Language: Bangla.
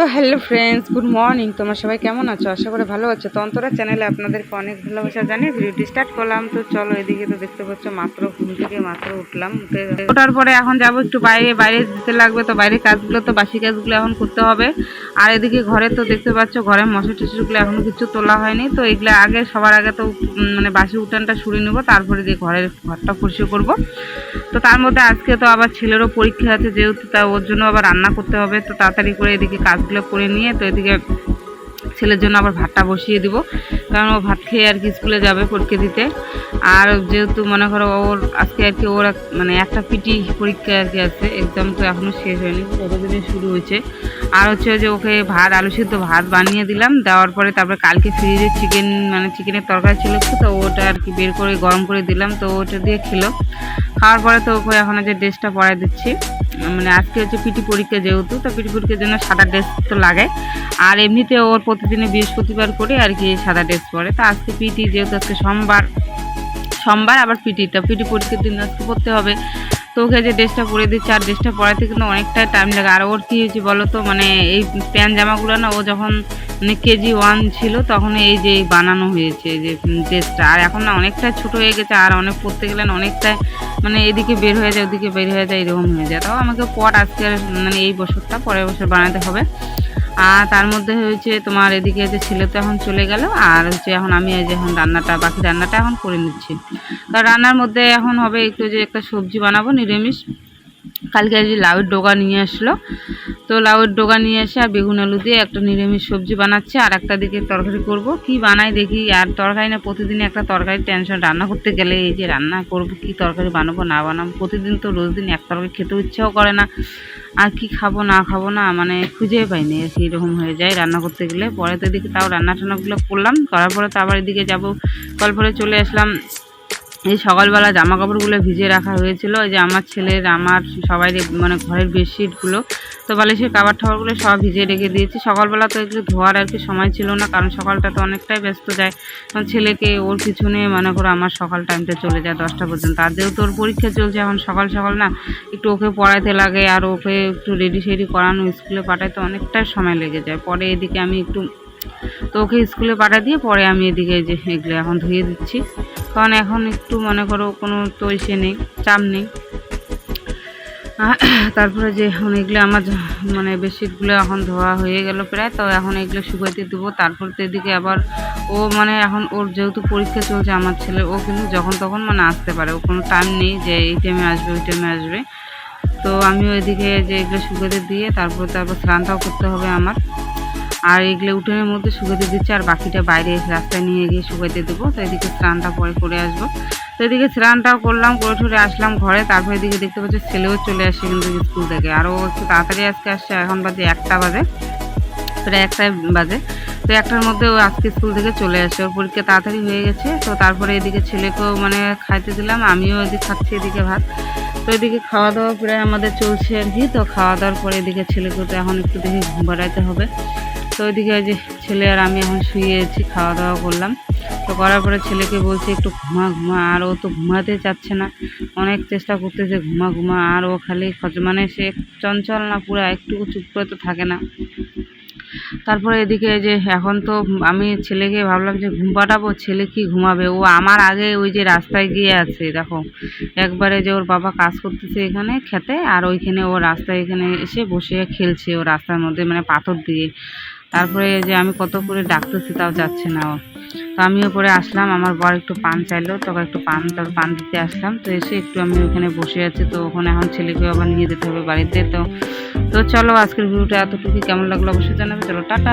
তো হ্যালো ফ্রেন্ডস গুড মর্নিং তোমার সবাই কেমন আছো? আশা করে ভালো আছো। তো অন্তরা চ্যানেলে আপনাদেরকে অনেক ভালোবাসা জানিয়ে ভিডিওটি স্টার্ট করলাম। তো চলো এদিকে তো দেখতে পাচ্ছ, মাত্র ঘুম থেকে মাত্র উঠলাম। ওঠার পরে এখন যাব একটু বাইরে বাইরে যেতে লাগবে। তো বাইরের কাজগুলো তো, বাসি কাজগুলো এখন করতে হবে। আর এদিকে ঘরে তো দেখতে পাচ্ছ, ঘরে মশা টসিগুলো এখনও কিছু তোলা হয়নি। তো এগুলো আগে, সবার আগে তো মানে বাসি উঠানটা সরিয়ে নেব। তারপরে দিয়ে ঘরের ঘরটা পরিষ্কার করব। তো তার মধ্যে আজকে তো আবার ছেলেরও পরীক্ষা আছে, যেহেতু তা ওর জন্য আবার রান্না করতে হবে, তো তাড়াতাড়ি করে এদিকে কাজগুলো করে নিয়ে তো এদিকে ছেলের জন্য আবার ভাতটা বসিয়ে দিব। কারণ ও ভাত খেয়ে আর কি স্কুলে যাবে পরীক্ষা দিতে। আর যেহেতু মনে করো ওর আজকে আর কি ওর মানে একটা পিটি পরীক্ষা আর কি আছে এক্সাম তো এখনও শেষ হয়নি কতদিনে শুরু হয়েছে। আর হচ্ছে যে ওকে ভাত, আলু সিদ্ধ ভাত বানিয়ে দিলাম, দেওয়ার পরে তারপরে কালকে ফ্রিজে চিকেন মানে চিকেনের তরকারি ছিল তো ওটা আর কি বের করে গরম করে দিলাম, তো ওটা দিয়ে খেলো। খাওয়ার পরে তো ওকে এখন যে ড্রেসটা পরাই দিচ্ছি। মানে আজকে হচ্ছে পিটি পরীক্ষা যেহেতু, তো পিটি পরীক্ষার জন্য সাদা ড্রেস তো লাগে। আর এমনিতে ওর প্রতিদিনে বৃহস্পতিবার করে আর কি সাদা ড্রেস পরে। তো আজকে পিটি যেহেতু আজকে সোমবার সোমবার আবার পিটিটা পিটি পরীক্ষার দিন আজকে পড়তে হবে। তো ওকে যে ড্রেসটা পরে দিচ্ছে আর ড্রেসটা পরাতে কিন্তু অনেকটা টাইম লাগে। আর ওর কী হয়েছে বলো তো মানে এই প্যান্ট জামাগুলো না, ও যখন মানে কেজি ওয়ান ছিল, তখন এই যে বানানো হয়েছে যে ড্রেসটা আর এখন না অনেকটা ছোট হয়ে গেছে, আর অনেক পরতে গেলেন না অনেকটা মানে এদিকে বের হয়ে যায়, ওদিকে বের হয়ে যায়, এরকম হয়ে যায়। তাও আমাকে পর আজকে মানে এই বছরটা, পরের বছর বানাতে হবে। আর তার মধ্যে হয়েছে তোমার এদিকে যে ছেলে তো এখন চলে গেল, আর হচ্ছে এখন আমি এই যে এখন রান্নাটা, বাকি রান্নাটা এখন করে নিচ্ছি। তো রান্নার মধ্যে এখন হবে একটু যে একটা সবজি বানাবো, নিরামিষ। কালকে যে লাউয়ের ডোগা নিয়ে আসলো। তো লাউয়ের ডোগা নিয়ে এসে আর বেগুন আলু দিয়ে একটা নিরামিষ সবজি বানাচ্ছে, আর একটা দিকে তরকারি করব। কি বানাই দেখি, আর তরকারি না, প্রতিদিন একটা তরকারি টেনশন রান্না করতে গেলে এই যে রান্না করব, কি তরকারি বানাবো, না বানাবো, প্রতিদিন তো রোজ দিন এক তরকারি খেতে ইচ্ছেও করে না। আর কি খাব, না খাব না মানে খুঁজেই পাইনি আর কি এরকম হয়ে যায় রান্না করতে গেলে। পরে তো এদিকে তাও রান্না টান্নাগুলো করলাম, করার পরে তো আবার এদিকে যাব। কল পরে চলে আসলাম। এই সকালবেলা জামা কাপড়গুলো ভিজিয়ে রাখা হয়েছিল। যে আমার ছেলের, আমার সবাই মানে ঘরের বেডশিটগুলো, তো বলে বালিশের কাবার টাবারগুলো সব ভিজিয়ে রেখে দিয়েছি। সকালবেলা তো এগুলো ধোয়ার আর কি সময় ছিল না, কারণ সকালটা তো অনেকটাই ব্যস্ত যায়। কারণ ছেলেকে ওর পিছনে মনে করো আমার সকাল টাইমটা চলে যায় দশটা পর্যন্ত। আর যেহেতু ওর পরীক্ষা চলছে, এখন সকাল সকাল না একটু ওকে পড়াইতে লাগে আর ওকে একটু রেডি সেডি করানো স্কুলে পাঠাইতে অনেকটাই সময় লেগে যায়। পরে এদিকে আমি একটু, তো ওকে স্কুলে পাঠিয়ে দিয়ে পরে আমি এদিকে যে এগুলো এখন ধুয়ে দিচ্ছি। কারণ এখন একটু মনে করো কোনো তো ইসে নেই চাপ নেই। তারপরে যে এখন এগুলো আমার মানে বেডশিটগুলো এখন ধোয়া হয়ে গেল প্রায়, তো এখন এগুলো শুকাইতে দেবো। তারপর তো এদিকে আবার ও মানে এখন ওর যেহেতু পরীক্ষা চলছে আমার ছেলে, ও কিন্তু যখন তখন মানে আসতে পারে। ও কোনো টাইম নেই যে এই টাইমে আসবে, ওই টাইমে আসবে। তো আমি ওইদিকে যে এগুলো শুকাতে দিয়ে তারপর তারপর স্নানটাও করতে হবে আমার। আর এগুলো উঠোনের মধ্যে শুকাতে দিচ্ছি আর বাকিটা বাইরে রাস্তায় নিয়ে গিয়ে শুকাতে দেবো। তো এদিকে স্নানটা পরে করে আসব। তো এদিকে স্নানটাও করলাম, করে ঠরে আসলাম ঘরে। তারপর এদিকে দেখতে পাচ্ছি ছেলেও চলে আসে কিন্তু স্কুল থেকে। আরও একটু তাড়াতাড়ি আজকে আসছে, এখন বাজে একটা বাজে। প্রায় একটাই বাজে। তো একটার মধ্যে ও আজকে স্কুল থেকে চলে আসে। ওর পরীক্ষা তাড়াতাড়ি হয়ে গেছে। তো তারপরে এদিকে ছেলেকেও মানে খাইতে দিলাম, আমিও এদিকে খাচ্ছি এদিকে ভাত। তো এদিকে খাওয়া দাওয়া প্রায় আমাদের চলছে আর কি। তো খাওয়া দাওয়ার পরে এদিকে ছেলেকে তো এখন একটু দেখি ঘুম পাড়াইতে হবে। তো ওইদিকে ওই যে ছেলে আর আমি এখন শুয়েছি খাওয়া দাওয়া করলাম। তো করার পরে ছেলেকে বলছি একটু ঘুমা ঘুমা। আর ও তো ঘুমাতে চাচ্ছে না। অনেক চেষ্টা করতেছে ঘুমা ঘুমা। আর ও খালি মানে সে চঞ্চল না পুরো, একটু চুপ করে তো থাকে না। তারপরে এদিকে যে এখন তো আমি ছেলেকে ভাবলাম যে ঘুম পাঠাবো, ছেলে কি ঘুমাবে? ও আমার আগে ওই যে রাস্তায় গিয়ে আছে, দেখো। একবারে যে ওর বাবা কাজ করতেছে এখানে খেতে, আর ওইখানে ও রাস্তায় এখানে এসে বসে খেলছে ও রাস্তার মধ্যে মানে পাথর দিয়ে। তারপরে যে আমি কত করে ডাকতেছি তাও যাচ্ছে না ও। তো আমিও পরে আসলাম, আমার বর একটু পান চাইলো তখন একটু পান তারপর পান দিতে আসলাম। তো এসে একটু আমি ওখানে বসে আছি, তো ওখানে এখন ছেলেকে আবার নিয়ে যেতে হবে বাড়িতে। তো তো চলো আজকের ভিডিওটা এতটুকু কেমন লাগল অবশ্যই জানাবে। চলো, টাটা।